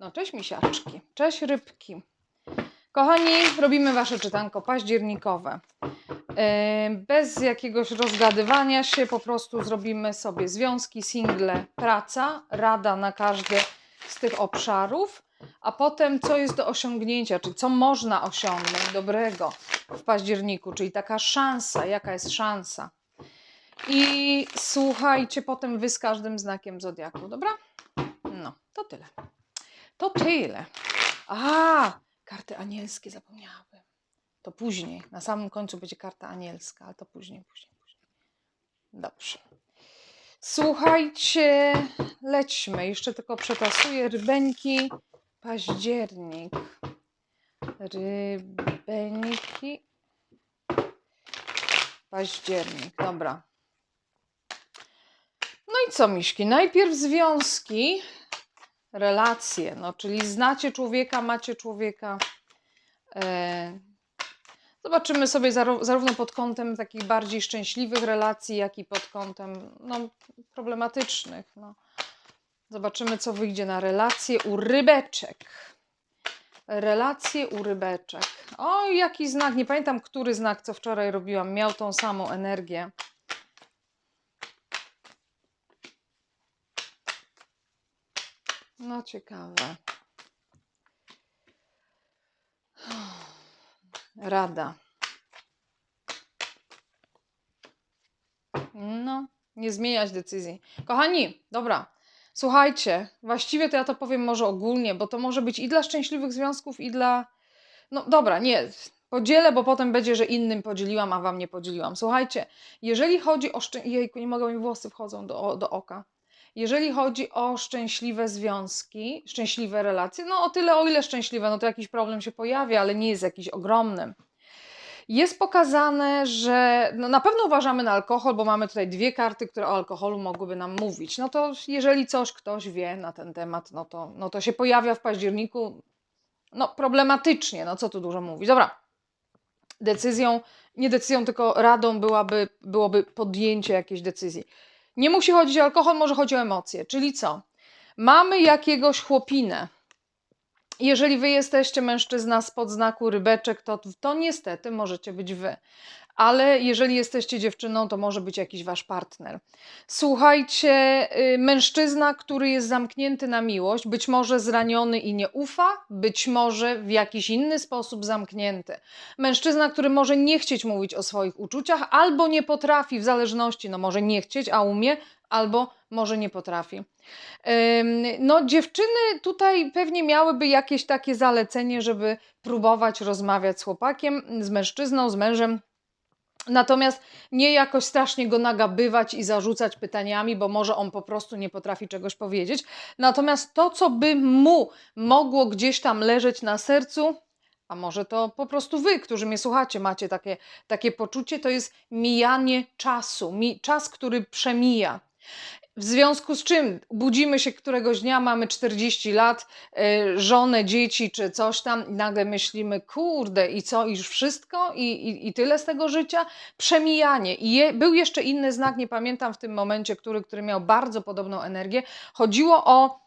No, cześć misiaczki, cześć rybki. Kochani, robimy wasze czytanko październikowe. Bez jakiegoś rozgadywania się, po prostu zrobimy sobie związki, single, praca, rada na każdy z tych obszarów, a potem co jest do osiągnięcia, czyli co można osiągnąć dobrego w październiku, czyli taka szansa, jaka jest szansa. I słuchajcie potem wy z każdym znakiem zodiaku, dobra? No, to tyle. To tyle. A, karty anielskie zapomniałabym. To później. Na samym końcu będzie karta anielska, ale to później, później, później. Dobrze. Słuchajcie, lećmy. Jeszcze tylko przetasuję rybeńki. Październik. Rybeńki. Październik. Dobra. No i co, Miśki? Najpierw związki, relacje, no, czyli znacie człowieka, macie człowieka. E, zobaczymy sobie zarówno pod kątem takich bardziej szczęśliwych relacji, jak i pod kątem no, problematycznych. No. Zobaczymy, co wyjdzie na relacje u rybeczek. Relacje u rybeczek. O, jaki znak, nie pamiętam, który znak, co wczoraj robiłam, miał tą samą energię. No ciekawe. Rada. No, nie zmieniać decyzji. Kochani, dobra. Słuchajcie, właściwie to ja to powiem może ogólnie, bo to może być i dla szczęśliwych związków, i dla. No dobra, nie. Podzielę, bo potem będzie, że innym podzieliłam, a wam nie podzieliłam. Słuchajcie, jeżeli chodzi o szczę... Jejku, nie mogą mi włosy wchodzą do, do oka. Jeżeli chodzi o szczęśliwe związki, szczęśliwe relacje, no o tyle, o ile szczęśliwe, no to jakiś problem się pojawia, ale nie jest jakiś ogromny. Jest pokazane, że no na pewno uważamy na alkohol, bo mamy tutaj dwie karty, które o alkoholu mogłyby nam mówić. No to jeżeli coś ktoś wie na ten temat, no to, no to się pojawia w październiku, no problematycznie, no co tu dużo mówić. Dobra, decyzją, nie decyzją, tylko radą byłaby, byłoby podjęcie jakiejś decyzji. Nie musi chodzić o alkohol, może chodzi o emocje. Czyli co? Mamy jakiegoś chłopinę. Jeżeli wy jesteście mężczyzna spod znaku rybeczek, to, to niestety możecie być wy. Ale jeżeli jesteście dziewczyną, to może być jakiś wasz partner. Słuchajcie, y, mężczyzna, który jest zamknięty na miłość, być może zraniony i nie ufa, być może w jakiś inny sposób zamknięty. Mężczyzna, który może nie chcieć mówić o swoich uczuciach, albo nie potrafi, w zależności, no może nie chcieć, a umie, albo może nie potrafi. No, dziewczyny tutaj pewnie miałyby jakieś takie zalecenie, żeby próbować rozmawiać z chłopakiem, z mężczyzną, z mężem. Natomiast nie jakoś strasznie go nagabywać i zarzucać pytaniami, bo może on po prostu nie potrafi czegoś powiedzieć. Natomiast to, co by mu mogło gdzieś tam leżeć na sercu, a może to po prostu wy, którzy mnie słuchacie, macie takie, takie poczucie, to jest mijanie czasu, mi, czas, który przemija. W związku z czym budzimy się któregoś dnia, mamy 40 lat, y, żonę, dzieci czy coś tam, i nagle myślimy, kurde, i co, już wszystko? I, i, i tyle z tego życia? Przemijanie. I je, był jeszcze inny znak, nie pamiętam w tym momencie, który, który miał bardzo podobną energię. Chodziło o,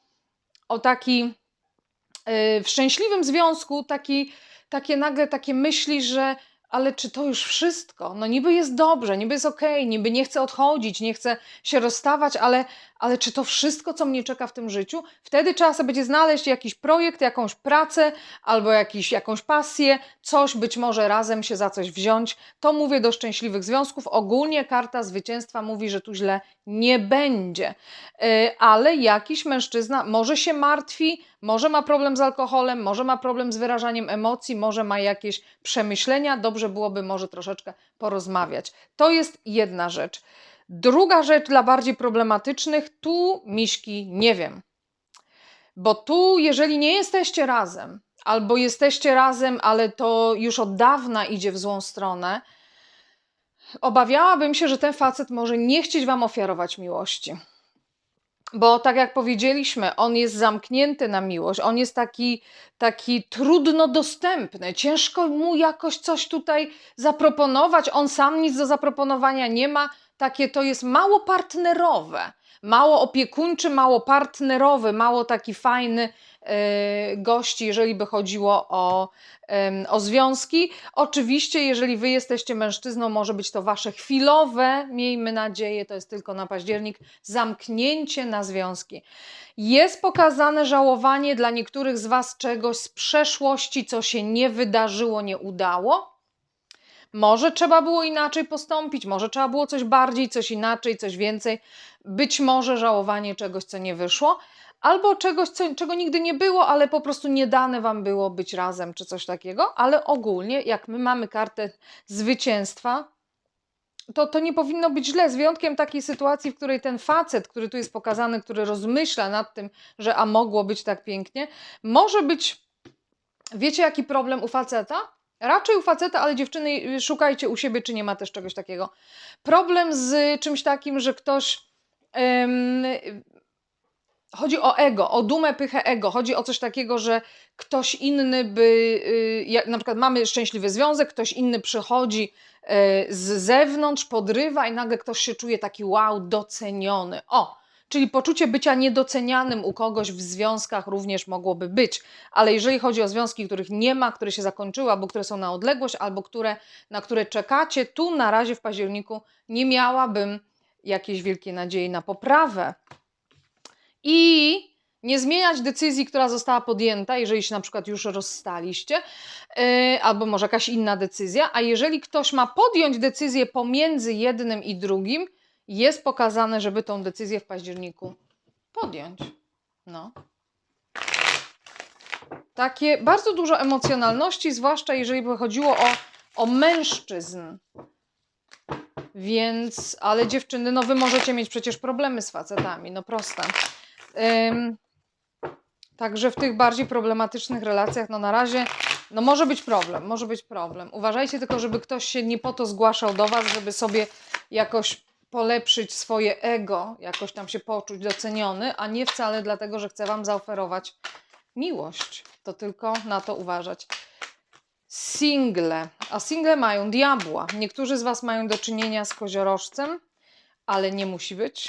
o taki y, w szczęśliwym związku, taki, takie nagle takie myśli, że ale czy to już wszystko? No niby jest dobrze, niby jest okej, niby nie chcę odchodzić, nie chcę się rozstawać, ale, ale czy to wszystko, co mnie czeka w tym życiu? Wtedy trzeba sobie znaleźć jakiś projekt, jakąś pracę albo jakiś, jakąś pasję, coś, być może razem się za coś wziąć. To mówię do szczęśliwych związków. Ogólnie karta zwycięstwa mówi, że tu źle nie będzie. Yy, ale jakiś mężczyzna może się martwi, może ma problem z alkoholem, może ma problem z wyrażaniem emocji, może ma jakieś przemyślenia. Dobrze byłoby może troszeczkę porozmawiać. To jest jedna rzecz. Druga rzecz dla bardziej problematycznych, tu miśki nie wiem. Bo tu, jeżeli nie jesteście razem, albo jesteście razem, ale to już od dawna idzie w złą stronę, obawiałabym się, że ten facet może nie chcieć wam ofiarować miłości. Bo tak jak powiedzieliśmy, on jest zamknięty na miłość, on jest taki, taki trudno dostępny, ciężko mu jakoś coś tutaj zaproponować, on sam nic do zaproponowania nie ma, takie to jest mało partnerowe, mało opiekuńczy, mało partnerowy, mało taki fajny, e, gości, jeżeli by chodziło o, o związki. Oczywiście, jeżeli wy jesteście mężczyzną, może być to wasze chwilowe, miejmy nadzieję, to jest tylko na październik, zamknięcie na związki. Jest pokazane żałowanie dla niektórych z was czegoś z przeszłości, co się nie wydarzyło, nie udało. Może trzeba było inaczej postąpić, może trzeba było coś bardziej, coś inaczej, coś więcej. Być może żałowanie czegoś, co nie wyszło, albo czegoś, co, czego nigdy nie było, ale po prostu nie dane wam było być razem, czy coś takiego. Ale ogólnie, jak my mamy kartę zwycięstwa, to, to nie powinno być źle, z wyjątkiem takiej sytuacji, w której ten facet, który tu jest pokazany, który rozmyśla nad tym, że a mogło być tak pięknie, może być. Wiecie, jaki problem u faceta? Raczej u faceta, ale dziewczyny, y, szukajcie u siebie, czy nie ma też czegoś takiego. Problem z czymś takim, że ktoś. em, chodzi o ego, o dumę, pychę ego. Chodzi o coś takiego, że ktoś inny by. y, jak na przykład mamy szczęśliwy związek, ktoś inny przychodzi e, z zewnątrz, podrywa i nagle ktoś się czuje taki wow, doceniony. O! Czyli poczucie bycia niedocenianym u kogoś w związkach również mogłoby być. Ale jeżeli chodzi o związki, których nie ma, które się zakończyły, albo które są na odległość, albo które, na które czekacie, tu na razie w październiku nie miałabym jakiejś wielkiej nadziei na poprawę. I nie zmieniać decyzji, która została podjęta, jeżeli się na przykład już rozstaliście, yy, albo może jakaś inna decyzja, a jeżeli ktoś ma podjąć decyzję pomiędzy jednym i drugim, jest pokazane, żeby tą decyzję w październiku podjąć. No. Takie bardzo dużo emocjonalności, zwłaszcza jeżeli by chodziło o, o mężczyzn. Więc, ale dziewczyny, no wy możecie mieć przecież problemy z facetami, no proste. Ym, także w tych bardziej problematycznych relacjach, no na razie, no może być problem, może być problem. Uważajcie tylko, żeby ktoś się nie po to zgłaszał do was, żeby sobie jakoś polepszyć swoje ego, jakoś tam się poczuć doceniony, a nie wcale dlatego, że chce wam zaoferować miłość. To tylko na to uważać. Single. A single mają diabła. Niektórzy z Was mają do czynienia z koziorożcem, ale nie musi być.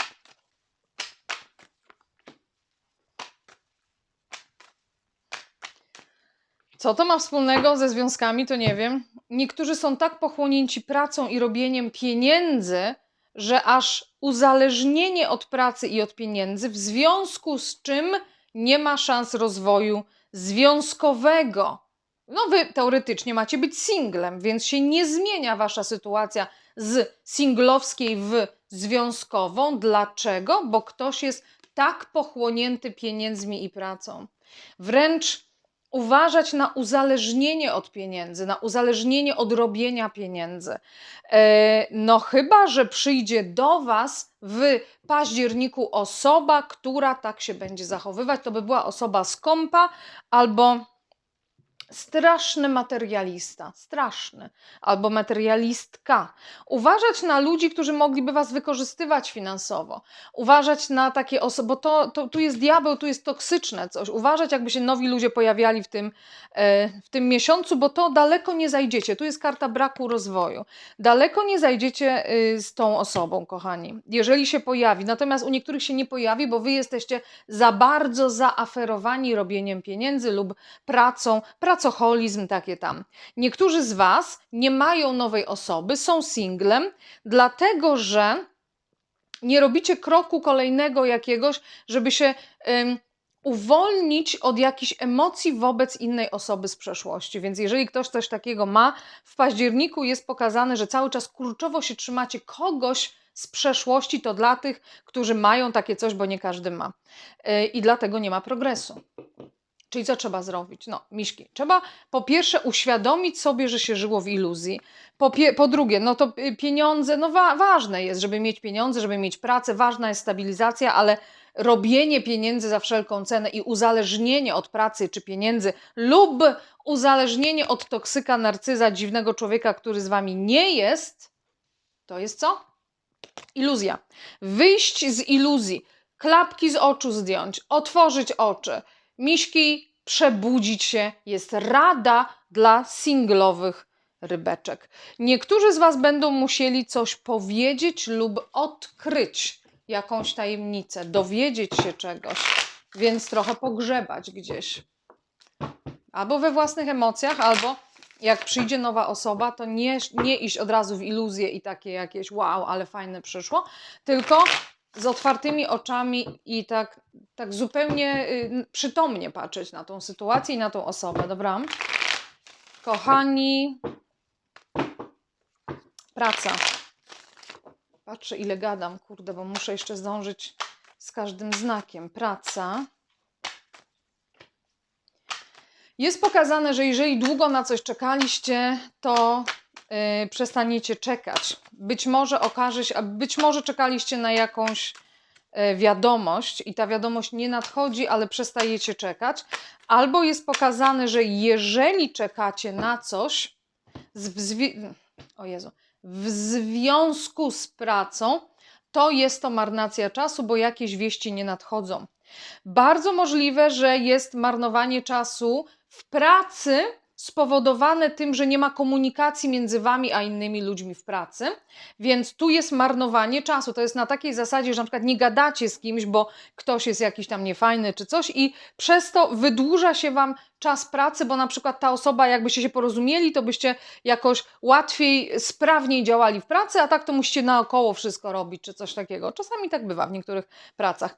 Co to ma wspólnego ze związkami, to nie wiem. Niektórzy są tak pochłonięci pracą i robieniem pieniędzy, że aż uzależnienie od pracy i od pieniędzy, w związku z czym nie ma szans rozwoju związkowego. No, wy teoretycznie macie być singlem, więc się nie zmienia wasza sytuacja z singlowskiej w związkową. Dlaczego? Bo ktoś jest tak pochłonięty pieniędzmi i pracą. Wręcz uważać na uzależnienie od pieniędzy, na uzależnienie od robienia pieniędzy. E, No, chyba, że przyjdzie do Was w październiku osoba, która tak się będzie zachowywać, to by była osoba skąpa albo straszny materialista, straszny, albo materialistka. Uważać na ludzi, którzy mogliby was wykorzystywać finansowo. Uważać na takie osoby, bo to, to tu jest diabeł, tu jest toksyczne coś. Uważać, jakby się nowi ludzie pojawiali w tym, e, w tym miesiącu, bo to daleko nie zajdziecie. Tu jest karta braku rozwoju. Daleko nie zajdziecie y, z tą osobą, kochani, jeżeli się pojawi. Natomiast u niektórych się nie pojawi, bo wy jesteście za bardzo zaaferowani robieniem pieniędzy lub pracą, pracoholizm, takie tam. Niektórzy z Was nie mają nowej osoby, są singlem, dlatego że nie robicie kroku kolejnego jakiegoś, żeby się ym, uwolnić od jakichś emocji wobec innej osoby z przeszłości. Więc jeżeli ktoś coś takiego ma, w październiku jest pokazane, że cały czas kurczowo się trzymacie kogoś z przeszłości, to dla tych, którzy mają takie coś, bo nie każdy ma. Yy, I dlatego nie ma progresu. Czyli co trzeba zrobić? No, miśki. Trzeba po pierwsze uświadomić sobie, że się żyło w iluzji. Po, po drugie, no to y, pieniądze, no wa- ważne jest, żeby mieć pieniądze, żeby mieć pracę, ważna jest stabilizacja, ale robienie pieniędzy za wszelką cenę i uzależnienie od pracy czy pieniędzy lub uzależnienie od toksyka, narcyza, dziwnego człowieka, który z wami nie jest, to jest co? Iluzja. Wyjść z iluzji, klapki z oczu zdjąć, otworzyć oczy, miśki, przebudzić się jest rada dla singlowych rybeczek. Niektórzy z Was będą musieli coś powiedzieć lub odkryć jakąś tajemnicę, dowiedzieć się czegoś. więc trochę pogrzebać gdzieś. Albo we własnych emocjach, albo jak przyjdzie nowa osoba, to nie, nie iść od razu w iluzję i takie jakieś wow, ale fajne przyszło, tylko z otwartymi oczami i tak, tak zupełnie y, przytomnie patrzeć na tą sytuację i na tą osobę, dobra? Kochani, praca. Patrzę, ile gadam, kurde, bo muszę jeszcze zdążyć z każdym znakiem. Praca. Jest pokazane, że jeżeli długo na coś czekaliście, to yy, przestaniecie czekać. Być może okaże się, być może czekaliście na jakąś yy, wiadomość i ta wiadomość nie nadchodzi, ale przestajecie czekać. Albo jest pokazane, że jeżeli czekacie na coś, o Jezu, w związku z pracą, to jest to marnacja czasu, bo jakieś wieści nie nadchodzą. Bardzo możliwe, że jest marnowanie czasu w pracy spowodowane tym, że nie ma komunikacji między wami a innymi ludźmi w pracy, więc tu jest marnowanie czasu. To jest na takiej zasadzie, że na przykład nie gadacie z kimś, bo ktoś jest jakiś tam niefajny czy coś i przez to wydłuża się wam czas pracy, bo na przykład ta osoba, jakbyście się porozumieli, to byście jakoś łatwiej, sprawniej działali w pracy, a tak to musicie naokoło wszystko robić czy coś takiego. Czasami tak bywa w niektórych pracach.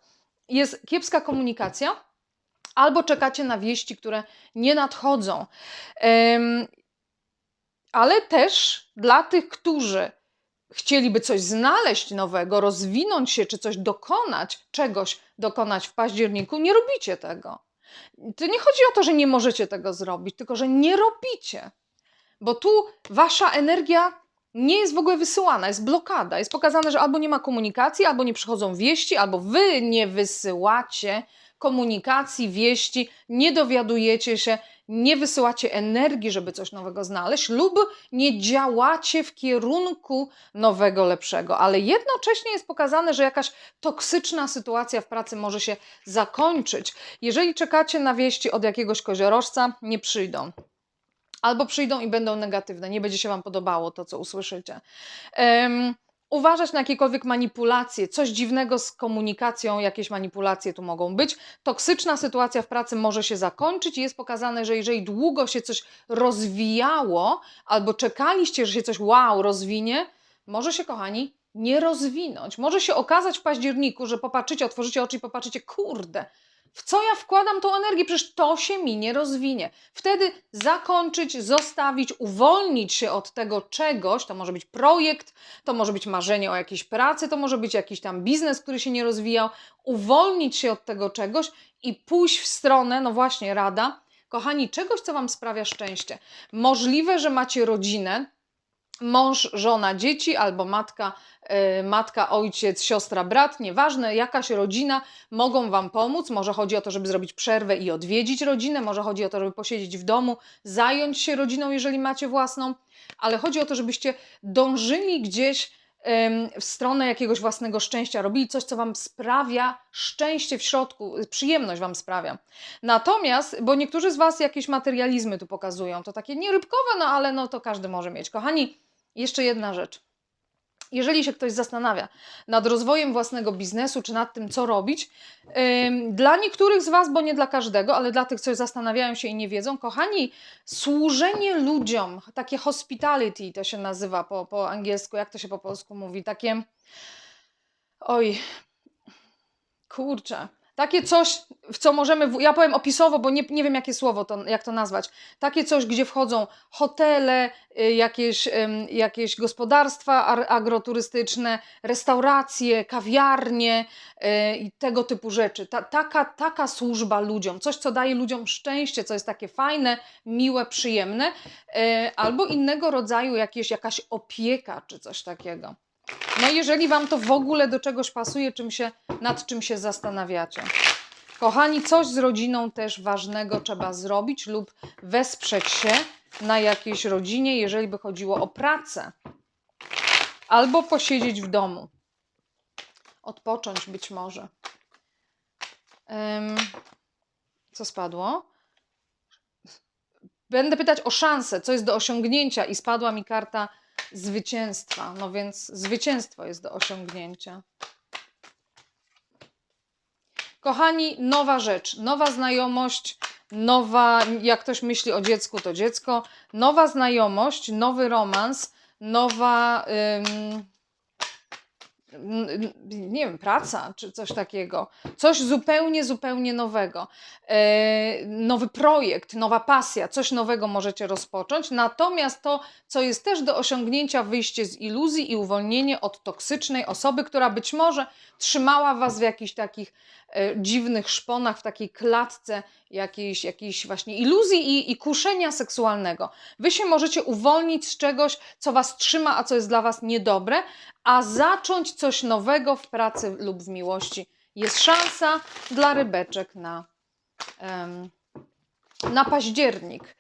Jest kiepska komunikacja, albo czekacie na wieści, które nie nadchodzą. Ale też dla tych, którzy chcieliby coś znaleźć nowego, rozwinąć się, czy coś dokonać, czegoś dokonać w październiku, nie robicie tego. To nie chodzi o to, że nie możecie tego zrobić, tylko że nie robicie. Bo tu wasza energia nie jest w ogóle wysyłana, jest blokada. Jest pokazane, że albo nie ma komunikacji, albo nie przychodzą wieści, albo wy nie wysyłacie komunikacji, wieści, nie dowiadujecie się, nie wysyłacie energii, żeby coś nowego znaleźć, lub nie działacie w kierunku nowego, lepszego. Ale jednocześnie jest pokazane, że jakaś toksyczna sytuacja w pracy może się zakończyć. Jeżeli czekacie na wieści od jakiegoś koziorożca, nie przyjdą. Albo przyjdą i będą negatywne, nie będzie się Wam podobało to, co usłyszycie. Um, uważać na jakiekolwiek manipulacje, coś dziwnego z komunikacją, jakieś manipulacje tu mogą być. Toksyczna sytuacja w pracy może się zakończyć i jest pokazane, że jeżeli długo się coś rozwijało, albo czekaliście, że się coś wow rozwinie, może się, kochani, nie rozwinąć. Może się okazać w październiku, że popatrzycie, otworzycie oczy i popatrzycie, kurde, w co ja wkładam tą energię? Przecież to się mi nie rozwinie. Wtedy zakończyć, zostawić, uwolnić się od tego czegoś. To może być projekt, to może być marzenie o jakiejś pracy, to może być jakiś tam biznes, który się nie rozwijał. Uwolnić się od tego czegoś i pójść w stronę, no właśnie, rada. Kochani, czegoś, co Wam sprawia szczęście. Możliwe, że macie rodzinę, mąż, żona, dzieci albo matka, yy, matka, ojciec, siostra, brat, nieważne, jakaś rodzina mogą Wam pomóc. Może chodzi o to, żeby zrobić przerwę i odwiedzić rodzinę, może chodzi o to, żeby posiedzieć w domu, zająć się rodziną, jeżeli macie własną, ale chodzi o to, żebyście dążyli gdzieś w stronę jakiegoś własnego szczęścia, robili coś, co Wam sprawia szczęście w środku, przyjemność Wam sprawia. Natomiast, bo niektórzy z Was jakieś materializmy tu pokazują, to takie nierybkowe, no ale no to każdy może mieć. Kochani, jeszcze jedna rzecz. Jeżeli się ktoś zastanawia nad rozwojem własnego biznesu, czy nad tym, co robić, dla niektórych z Was, bo nie dla każdego, ale dla tych, co zastanawiają się i nie wiedzą, kochani, służenie ludziom, takie hospitality to się nazywa po, po angielsku, jak to się po polsku mówi, takie. Oj, kurczę. Takie coś, w co możemy, ja powiem opisowo, bo nie, nie wiem jakie słowo to, jak to nazwać. Takie coś, gdzie wchodzą hotele, y, jakieś, jakieś gospodarstwa ar- agroturystyczne, restauracje, kawiarnie y, i tego typu rzeczy. Ta, taka, taka służba ludziom, coś, co daje ludziom szczęście, co jest takie fajne, miłe, przyjemne, y, albo innego rodzaju jakieś, jakaś opieka czy coś takiego. No jeżeli Wam to w ogóle do czegoś pasuje, czym się, nad czym się zastanawiacie. Kochani, coś z rodziną też ważnego trzeba zrobić lub wesprzeć się na jakiejś rodzinie, jeżeli by chodziło o pracę. Albo posiedzieć w domu. Odpocząć być może. Em, co spadło? Będę pytać o szansę, co jest do osiągnięcia i spadła mi karta zwycięstwa. No więc zwycięstwo jest do osiągnięcia. Kochani, nowa rzecz, nowa znajomość, nowa, jak ktoś myśli o dziecku, to dziecko, nowa znajomość, nowy romans, nowa, nie wiem, praca czy coś takiego. Coś zupełnie, zupełnie nowego. E, nowy projekt, nowa pasja, coś nowego możecie rozpocząć. Natomiast to, co jest też do osiągnięcia, wyjście z iluzji i uwolnienie od toksycznej osoby, która być może trzymała was w jakichś takich e, dziwnych szponach, w takiej klatce jakiejś, jakiejś właśnie iluzji i, i kuszenia seksualnego. Wy się możecie uwolnić z czegoś, co was trzyma, a co jest dla was niedobre, a zacząć coś nowego w pracy lub w miłości. Jest szansa dla rybeczek na, na październik.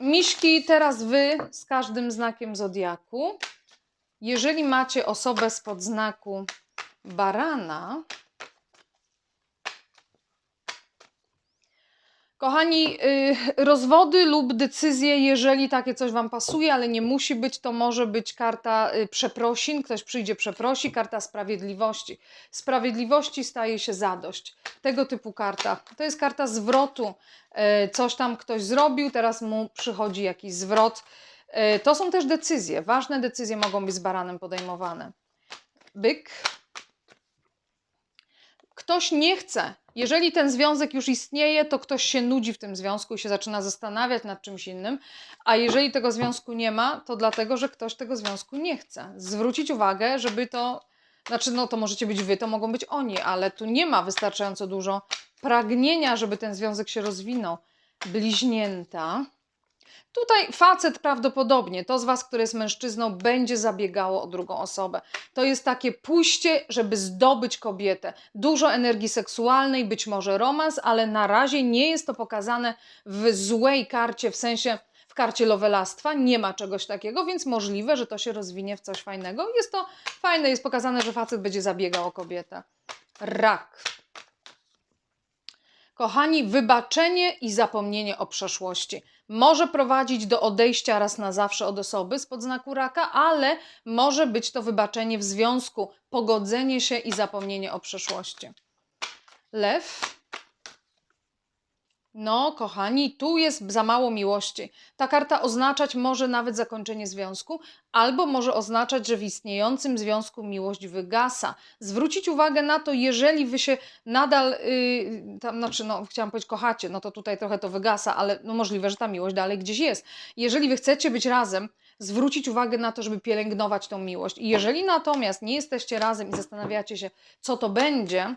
Miśki, teraz wy z każdym znakiem zodiaku. Jeżeli macie osobę spod znaku barana, Kochani, y, rozwody lub decyzje, jeżeli takie coś Wam pasuje, ale nie musi być, to może być karta y, przeprosin, ktoś przyjdzie, przeprosi, karta sprawiedliwości. Sprawiedliwości staje się zadość. Tego typu karta. To jest karta zwrotu. Y, Coś tam ktoś zrobił, teraz mu przychodzi jakiś zwrot. To są też decyzje. Ważne decyzje mogą być z baranem podejmowane. Byk ktoś nie chce. Jeżeli ten związek już istnieje, to ktoś się nudzi w tym związku i się zaczyna zastanawiać nad czymś innym. A jeżeli tego związku nie ma, to dlatego, że ktoś tego związku nie chce. Zwrócić uwagę, żeby to. Znaczy, no to możecie być wy, to mogą być oni, ale tu nie ma wystarczająco dużo pragnienia, żeby ten związek się rozwinął. Bliźnięta. Tutaj facet prawdopodobnie, to z Was, który jest mężczyzną, będzie zabiegało o drugą osobę. To jest takie pójście, żeby zdobyć kobietę. Dużo energii seksualnej, być może romans, ale na razie nie jest to pokazane w złej karcie, w sensie w karcie lovelastwa. Nie ma czegoś takiego, więc możliwe, że to się rozwinie w coś fajnego. Jest to fajne, jest pokazane, że facet będzie zabiegał o kobietę. Rak. Kochani, wybaczenie i zapomnienie o przeszłości może prowadzić do odejścia raz na zawsze od osoby spod znaku raka, ale może być to wybaczenie w związku, pogodzenie się i zapomnienie o przeszłości. Lew. No, kochani, tu jest za mało miłości. Ta karta oznaczać może nawet zakończenie związku, albo może oznaczać, że w istniejącym związku miłość wygasa. Zwrócić uwagę na to, jeżeli wy się nadal, yy, tam, znaczy, no, chciałam powiedzieć, kochacie, no to tutaj trochę to wygasa, ale no, możliwe, że ta miłość dalej gdzieś jest. Jeżeli wy chcecie być razem, zwrócić uwagę na to, żeby pielęgnować tą miłość. I jeżeli natomiast nie jesteście razem i zastanawiacie się, co to będzie,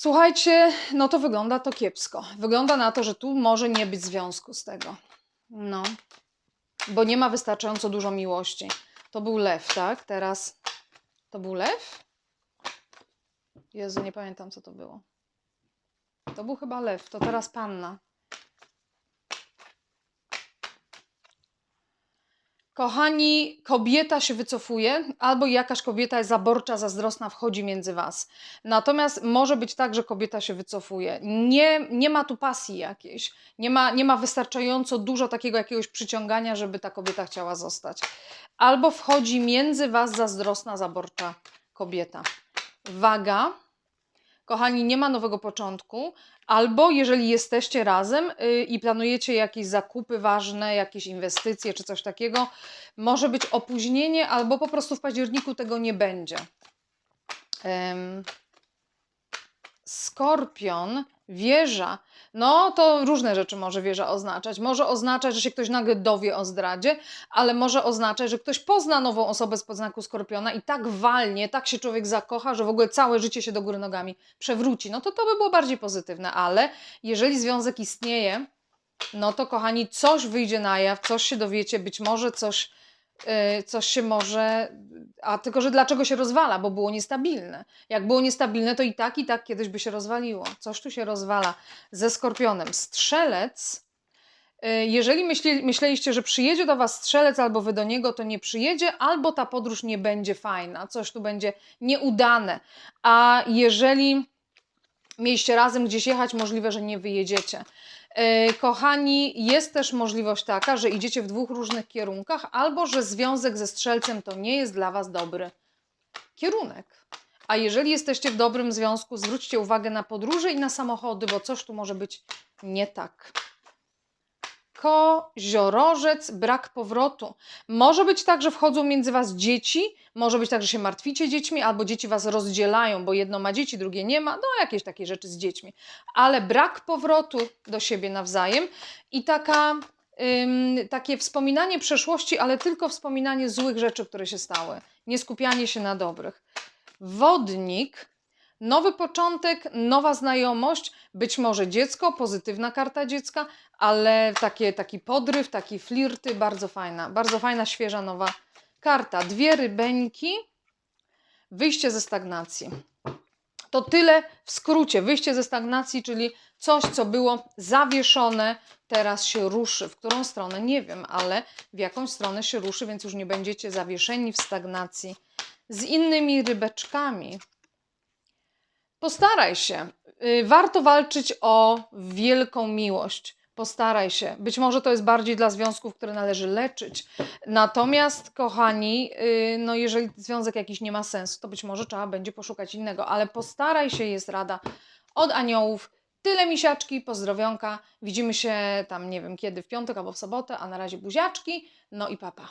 Słuchajcie, no to wygląda to kiepsko. Wygląda na to, że tu może nie być związku z tego. No, bo nie ma wystarczająco dużo miłości. To był lew, tak? Teraz to był lew? Jezu, nie pamiętam, co to było. To był chyba lew, to teraz panna. Kochani, kobieta się wycofuje, albo jakaś kobieta jest zaborcza, zazdrosna, wchodzi między was. Natomiast może być tak, że kobieta się wycofuje. Nie, nie ma tu pasji jakiejś, nie ma, nie ma wystarczająco dużo takiego jakiegoś przyciągania, żeby ta kobieta chciała zostać. Albo wchodzi między was zazdrosna, zaborcza kobieta. Waga. Kochani, nie ma nowego początku, albo jeżeli jesteście razem y, i planujecie jakieś zakupy ważne, jakieś inwestycje czy coś takiego, może być opóźnienie, albo po prostu w październiku tego nie będzie. Skorpion, wieża. No to różne rzeczy może wieża oznaczać. Może oznaczać, że się ktoś nagle dowie o zdradzie, ale może oznaczać, że ktoś pozna nową osobę z podznaku skorpiona i tak walnie, tak się człowiek zakocha, że w ogóle całe życie się do góry nogami przewróci. No to to by było bardziej pozytywne, ale jeżeli związek istnieje, no to kochani, coś wyjdzie na jaw, coś się dowiecie, być może coś, coś się może. A tylko, że dlaczego się rozwala? Bo było niestabilne. Jak było niestabilne, to i tak, i tak kiedyś by się rozwaliło. Coś tu się rozwala ze skorpionem. Strzelec. yy, Jeżeli myśli, myśleliście, że przyjedzie do Was strzelec, albo Wy do niego, to nie przyjedzie, albo ta podróż nie będzie fajna, coś tu będzie nieudane. A jeżeli mieliście razem gdzieś jechać, możliwe, że nie wyjedziecie. E, Kochani, jest też możliwość taka, że idziecie w dwóch różnych kierunkach, albo że związek ze strzelcem to nie jest dla Was dobry kierunek. A jeżeli jesteście w dobrym związku, zwróćcie uwagę na podróże i na samochody, bo coś tu może być nie tak. Koziorożec, brak powrotu. Może być tak, że wchodzą między Was dzieci, może być tak, że się martwicie dziećmi, albo dzieci Was rozdzielają, bo jedno ma dzieci, drugie nie ma, no jakieś takie rzeczy z dziećmi. Ale brak powrotu do siebie nawzajem i taka, ym, takie wspominanie przeszłości, ale tylko wspominanie złych rzeczy, które się stały. Nie skupianie się na dobrych. Wodnik, nowy początek, nowa znajomość, być może dziecko, pozytywna karta dziecka, ale takie, taki podryw, taki flirty, bardzo fajna, bardzo fajna, świeża, nowa karta. Dwie rybeńki, wyjście ze stagnacji. To tyle w skrócie. Wyjście ze stagnacji, czyli coś, co było zawieszone, teraz się ruszy. W którą stronę? Nie wiem, ale w jakąś stronę się ruszy, więc już nie będziecie zawieszeni w stagnacji. Z innymi rybeczkami. Postaraj się. Y, Warto walczyć o wielką miłość. Postaraj się. Być może to jest bardziej dla związków, które należy leczyć. Natomiast, kochani, y, no jeżeli związek jakiś nie ma sensu, to być może trzeba będzie poszukać innego, ale postaraj się, jest rada od aniołów. Tyle misiaczki, pozdrowionka. Widzimy się tam nie wiem kiedy, w piątek albo w sobotę, a na razie buziaczki. No i papa.